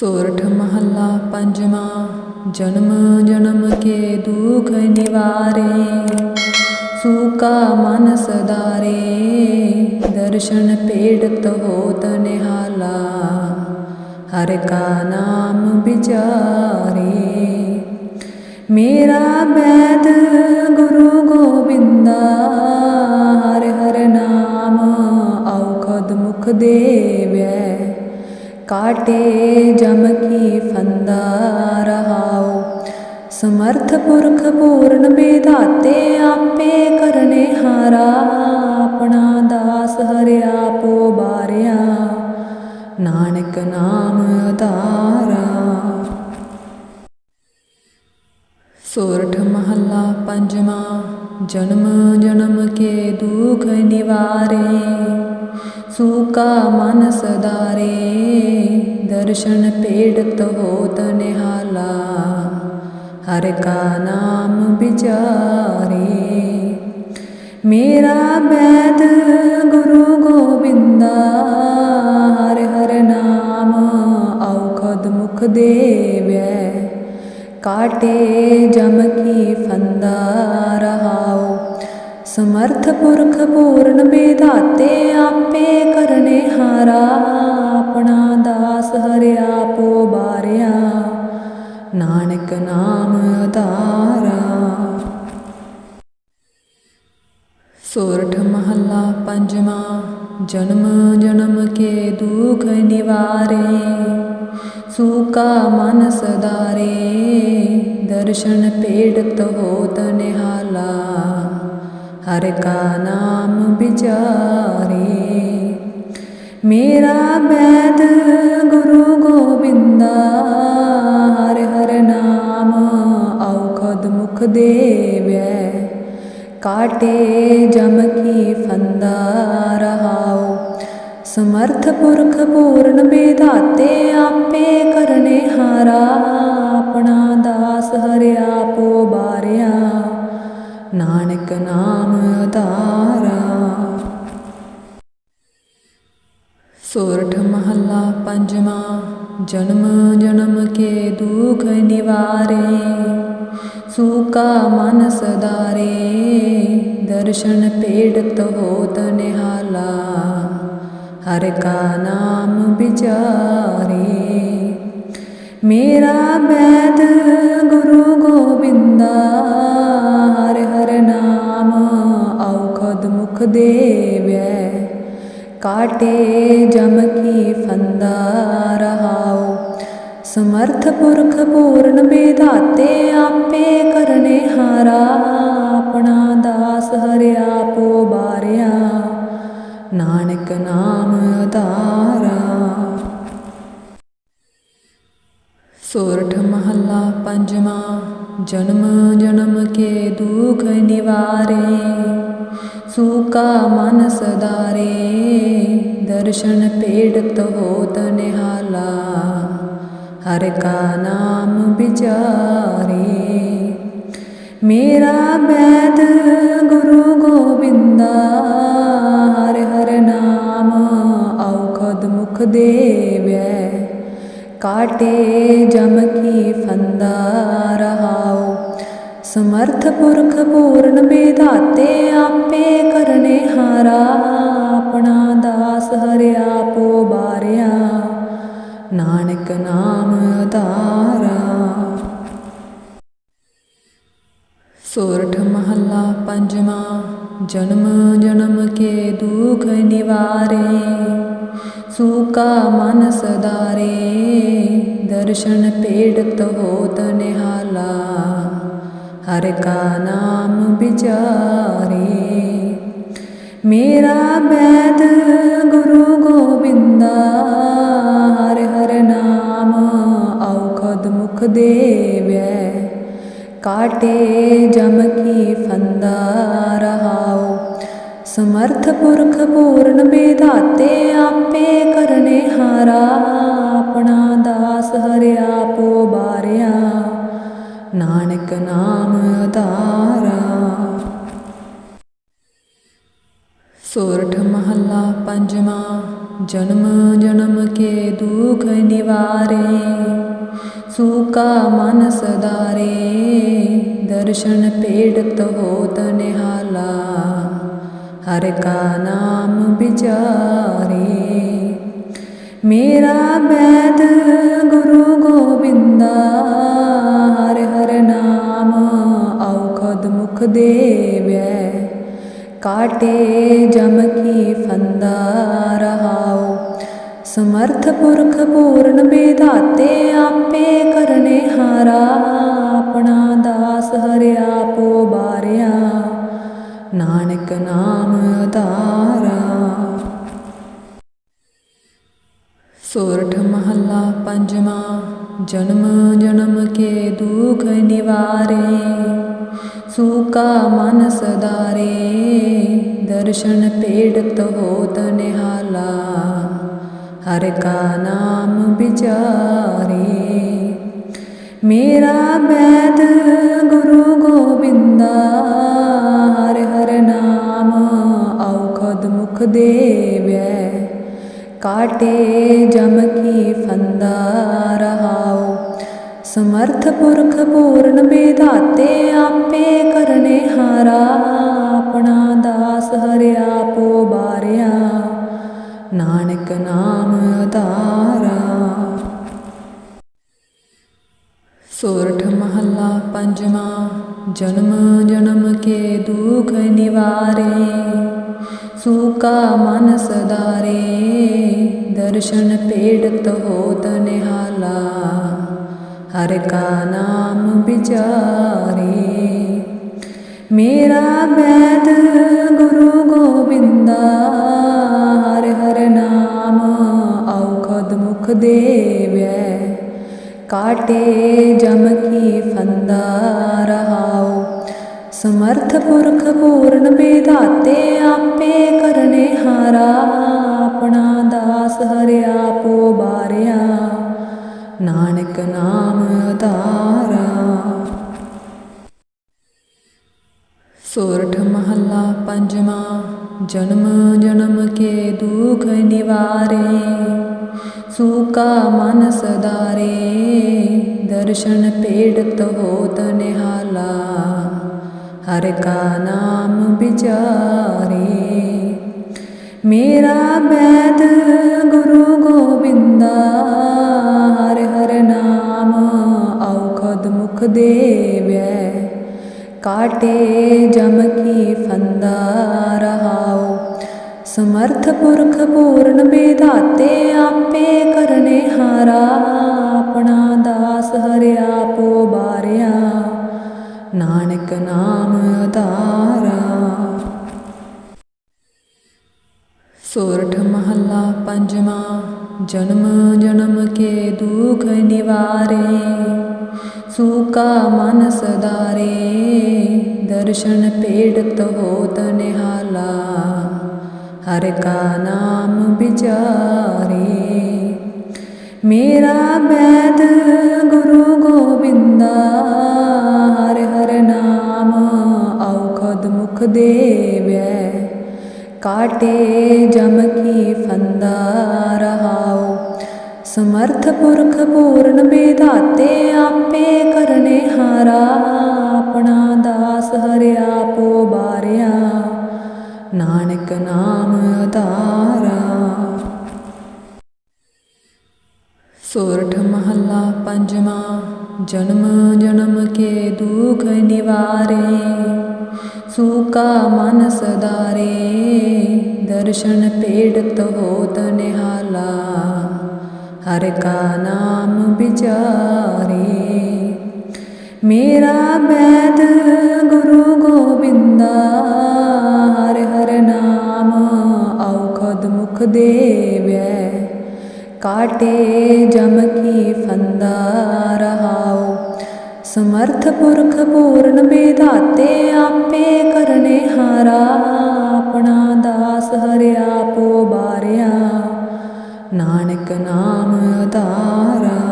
ਸੋਰਠ ਮਹੱਲਾ ਪੰਜਵਾਂ, ਜਨਮ ਜਨਮ ਕੇ ਦੁਖ ਨਿਵਾਰੇ। ਸੂਕਾ ਮਨ ਸਦਾਰੇ ਦਰਸ਼ਨ ਪੇੜਤ ਹੋਤ ਨਿਹਾਲਾ। ਹਰ ਕਾ ਨਾਮ ਵਿਚਾਰੇ। ਮੇਰਾ ਬੈਦ ਗੁਰੂ ਗੋਬਿੰਦਾ, ਹਰ ਹਰ ਨਾਮ ਔਖਦ ਮੁਖ ਦੇ। ਕਾਟੇ ਜਮ ਕੀ ਫੰਦਾ ਰਹਾਉ ਸਮਰਥ ਪੁਰਖ ਪੂਰਨ ਬੇਦਾਤੇ ਆਪੇ ਕਰਨੇ ਹਾਰਾ ਆਪਣਾ ਦਾਸ ਹਰਿ ਆਪੋ ਬਾਰਿਆ ਨਾਨਕ ਨਾਮ ਆਧਾਰਾ ਸੋਰਠ ਮਹੱਲਾ ਪੰਜਵਾਂ ਜਨਮ ਜਨਮ ਕੇ ਦੁਖ ਨਿਵਾਰੇ, ਸੂਕਾ ਮਨ ਸਦਾਰੇ, ਦਰਸ਼ਨ ਪੇੜਤ ਹੋਤ ਨਿਹਾਲਾ, ਹਰ ਕਾ ਨਾਮ ਵਿਚਾਰੇ। ਮੇਰਾ ਬੈਦ ਗੁਰੂ ਗੋਬਿੰਦਾ, ਹਰ ਹਰ ਨਾਮ ਔਖਦ ਮੁਖ ਦੇ ਕਾਟੇ ਜਮ ਕੀ ਫੰਦਾ ਰਹਾਉ ਸਮਰਥ ਪੁਰਖ ਪੂਰਨ ਬੇਦਾਤੇ ਆਪੇ ਕਰਨੇ ਹਾਰਾ ਆਪਣਾ ਦਾਸ ਹਰਿਆ ਪੋ ਬਾਰਿਆ ਨਾਨਕ ਨਾਮ ਆਧਾਰਾ ਸੋਰਠ ਮਹੱਲਾ ਪੰਜਵਾਂ ਜਨਮ ਜਨਮ ਕੇ ਦੁਖ ਨਿਵਾਰੇ ਸੂਕਾ ਮਨ ਸਦਾਰੇ, ਦਰਸ਼ਨ ਪੇੜਤ ਹੋਤ ਨਿਹਾਲਾ। ਹਰ ਕਾ ਨਾਮ ਵਿਚਾਰੇ, ਮੇਰਾ ਬੈਦ ਗੁਰੂ ਗੋਬਿੰਦਾ। ਹਰ ਹਰ ਨਾਮ ਔਖਦ ਮੁਖ ਦੇਵੈ, ਕਾਟੇ ਜਮ ਕੀ ਫੰਦਾ ਰਹਾਉ। ਸਮਰਥ ਪੁਰਖ ਪੂਰਨ ਬੇਦਾਤੇ ਆਪੇ ਕਰਨੇ ਹਾਰਾ, ਆਪਣਾ ਦਾਸ ਹਰਿਆ ਪੋ ਬਾਰਿਆ। ਨਾਨਕ ਨਾਮ ਆਧਾਰਾ ਸੋਰਠ ਮਹੱਲਾ ਪੰਜਵਾਂ, ਜਨਮ ਜਨਮ ਕੇ ਦੁਖ ਨਿਵਾਰੇ। ਸੂਕਾ ਮਨ ਸਦਾਰੇ, ਦਰਸ਼ਨ ਪੇੜਤ ਹੋਤ ਨਿਹਾਲਾ। ਹਰ ਕਾ ਨਾਮ ਵਿਚਾਰੇ। ਮੇਰਾ ਬੈਦ ਗੁਰੂ ਗੋਬਿੰਦਾ, ਹਰ ਹਰ ਨਾਮ ਔਖਦ ਮੁਖ ਦੇਵੈ। ਕਾਟੇ ਜਮ ਕੀ ਫੰਦਾ ਰਹਾਉ, ਸਮਰਥ ਪੁਰਖ ਪੂਰਨ ਵਿਧਾਤੇ ਆਪੇ ਕਰਨੇ ਹਾਰਾ। ਜਨਮ ਜਨਮ ਕੇ ਦੁਖ ਨਿਵਾਰੇ, ਸੂਕਾ ਮਨ ਸਦਾਰੇ, ਦਰਸ਼ਨ ਪੇੜਤ ਹੋਤ ਨਿਹਾਲਾ, ਹਰ ਕਾ ਨਾਮ ਵਿਚਾਰੇ। ਮੇਰਾ ਬੈਦ ਗੁਰੂ ਗੋਬਿੰਦਾ, ਹਰ ਹਰ ਨਾਮ ਔਖਦ ਮੁਖ ਦੇ ਕਾਟੇ ਜਮ ਕੀ ਫੰਦਾ ਰਹਾਉ। ਸਮਰਥ ਪੁਰਖ ਪੂਰਨ ਬੇਦਾਤੇ ਆਪੇ ਕਰਨੇ ਹਾਰਾ। ਆਪਣਾ ਦਾਸ ਹਰਿਆ ਪੋ ਬਾਰਿਆ। ਨਾਨਕ ਨਾਮ ਆਧਾਰਾ ਸੋਰਠ ਮਹੱਲਾ ਪੰਜਵਾਂ। ਜਨਮ ਜਨਮ ਕੇ ਦੁਖ ਨਿਵਾਰੇ, ਸੂਕਾ ਮਨ ਸਦਾਰੇ, ਦਰਸ਼ਨ ਪੇੜਤ ਹੋਤ ਨਿਹਾਲਾ, ਹਰ ਕਾ ਨਾਮ ਵਿਚਾਰੇ। ਮੇਰਾ ਬੈਦ ਗੁਰੂ ਗੋਬਿੰਦਾ, ਹਰ ਹਰ ਨਾਮ ਔਖਦ ਮੁਖ ਦੇਵੈ। ਕਾਟੇ ਜਮ ਕੀ ਫੰਦਾ ਰਹਾਉ ਸਮਰਥ ਪੁਰਖ ਪੂਰਨ ਬੇਧਾਤੇ ਆਪੇ ਕਰਨੇ ਹਾਰਾ ਆਪਣਾ ਦਾਸ ਹਰਿਆ ਪੋ ਬਾਰਿਆ ਨਾਨਕ ਨਾਮ ਆਧਾਰਾ ਸੋਰਠ ਮਹੱਲਾ ਪੰਜਵਾਂ ਜਨਮ ਜਨਮ ਕੇ ਦੁਖ ਨਿਵਾਰੇ ਸੂਕਾ ਮਨ ਸਦਾਰੇ, ਦਰਸ਼ਨ ਪੇੜਤ ਹੋਤ ਨਿਹਾਲਾ। ਹਰ ਕਾ ਨਾਮ ਵਿਚਾਰੇ, ਮੇਰਾ ਬੈਦ ਗੁਰੂ ਗੋਬਿੰਦਾ। ਹਰ ਹਰ ਨਾਮ ਔਖਦ ਮੁਖ ਦੇਵੈ, ਕਾਟੇ ਜਮ ਕੀ ਫੰਦਾ ਰਹਾਉ। ਸਮਰਥ ਪੁਰਖ ਪੂਰਨ ਬੇਦਾਤੇ ਜਨਮ ਜਨਮ ਕੇ ਦੁਖ ਨਿਵਾਰੇ, ਸੂਕਾ ਮਨ ਸਦਾਰੇ, ਦਰਸ਼ਨ ਪੇੜਤ ਹੋਤ ਨਿਹਾਲਾ, ਹਰ ਕਾ ਨਾਮ ਵਿਚਾਰੇ। ਮੇਰਾ ਬੈਦ ਗੁਰੂ ਗੋਬਿੰਦਾ, ਹਰ ਹਰ ਨਾਮ ਔਖਦ ਮੁਖ ਦੇ ਕਾਟੇ ਜਮ ਕੀ ਫੰਦਾ ਰਹਾਉ। ਸਮਰਥ ਪੁਰਖ ਪੂਰਨ ਬੇਦਾਤੇ ਆਪੇ ਕਰਨੇ ਹਾਰਾ। ਆਪਣਾ ਦਾਸ ਹਰਿਆ ਪੋ ਬਾਰਿਆ। ਨਾਨਕ ਨਾਮ ਆਧਾਰਾ ਸੋਰਠ ਮਹੱਲਾ ਪੰਜਵਾਂ, ਜਨਮ ਜਨਮ ਕੇ ਦੁਖ ਨਿਵਾਰੇ। ਸੂਕਾ ਮਨ ਸਦਾਰੇ, ਦਰਸ਼ਨ ਪੇੜਤ ਹੋਤ ਨਿਹਾਲਾ। ਹਰ ਕਾ ਨਾਮ ਵਿਚਾਰੇ। ਮੇਰਾ ਬੈਦ ਗੁਰੂ ਗੋਬਿੰਦਾ, ਹਰ ਹਰ ਨਾਮ ਔਖਦ ਮੁਖ ਦੇਵੈ। ਕਾਟੇ ਜਮ ਕੀ ਫੰਦਾ ਰਹਾਉ, ਸਮਰਥ ਪੁਰਖ ਪੂਰਨ ਬੇਦਾਤੇ ਆਪੇ ਕਰਨੇ ਹਾਰਾ, ਆਪਣਾ ਦਾਸ ਹਰਿਆ ਪੋ ਬਾਰਿਆ, ਨਾਨਕ ਨਾਮ ਆਧਾਰਾ ਸੋਰਠ ਮਹੱਲਾ ਪੰਜਵਾਂ, ਜਨਮ ਜਨਮ ਕੇ ਦੁਖ ਨਿਵਾਰੇ, ਸੂਕਾ ਮਨ ਸਦਾਰੇ, ਦਰਸ਼ਨ ਪੇੜਤ ਹੋਤ ਨਿਹਾਲਾ। ਹਰ ਕਾ ਨਾਮ ਵਿਚਾਰੇ। ਮੇਰਾ ਬੈਦ ਗੁਰੂ ਗੋਬਿੰਦਾ, ਹਰ ਹਰ ਨਾਮ ਔਖਦ ਮੁਖ ਦੇਵੈ। ਕਾਟੇ ਜਮ ਕੀ ਫੰਦਾ ਰਹਾਉ, ਸਮਰਥ ਪੁਰਖ ਪੂਰਨ ਵਿਧਾਤੇ ਆਪ ਪੰਜਵਾਂ ਜਨਮ ਜਨਮ ਕੇ ਦੁਖ ਨਿਵਾਰੇ, ਸੂਕਾ ਮਨ ਸਦਾਰੇ, ਦਰਸ਼ਨ ਪੇੜਤ ਹੋਤ ਨਿਹਾਲਾ, ਹਰ ਕਾ ਨਾਮ ਵਿਚਾਰੇ। ਮੇਰਾ ਬੈਦ ਗੁਰੂ ਗੋਬਿੰਦਾ, ਹਰ ਹਰ ਨਾਮ ਔਖਦ ਮੁਖ ਦੇਵੈ। ਕਾਟੇ ਜਮ ਕੀ ਫੰਦਾ ਰਹਾਉ ਸਮਰਥ ਪੁਰਖ ਪੂਰਨ ਬੇਦਾਤੇ ਆਪੇ ਕਰਨੇ ਹਾਰਾ ਆਪਣਾ ਦਾਸ ਹਰਿਆ ਪੋ ਬਾਰਿਆ ਨਾਨਕ ਨਾਮ ਆਧਾਰਾ ਸੋਰਠ ਮਹੱਲਾ ਪੰਜਵਾਂ ਜਨਮ ਜਨਮ ਕੇ ਦੁਖ ਨਿਵਾਰੇ ਸੂਕਾ ਮਨ ਸਦਾਰੇ, ਦਰਸ਼ਨ ਪੇੜਤ ਹੋਤ ਨਿਹਾਲਾ। ਹਰ ਕਾ ਨਾਮ ਵਿਚਾਰੇ, ਮੇਰਾ ਬੈਦ ਗੁਰੂ ਗੋਬਿੰਦਾ। ਹਰ ਹਰ ਨਾਮ ਔਖਦ ਮੁਖ ਦੇਵੈ, ਕਾਟੇ ਜਮ ਕੀ ਫੰਦਾ। ਸਮਰਥ ਪੁਰਖ ਪੂਰਨ ਬੇਦਾਤੇ ਆਪੇ ਕਰਨੇ ਹਾਰਾ, ਆਪਣਾ ਦਾਸ ਹਰਿਆ ਪੋ ਬਾਰਿਆ। ਨਾਨਕ ਨਾਮ ਅਧਾਰਾ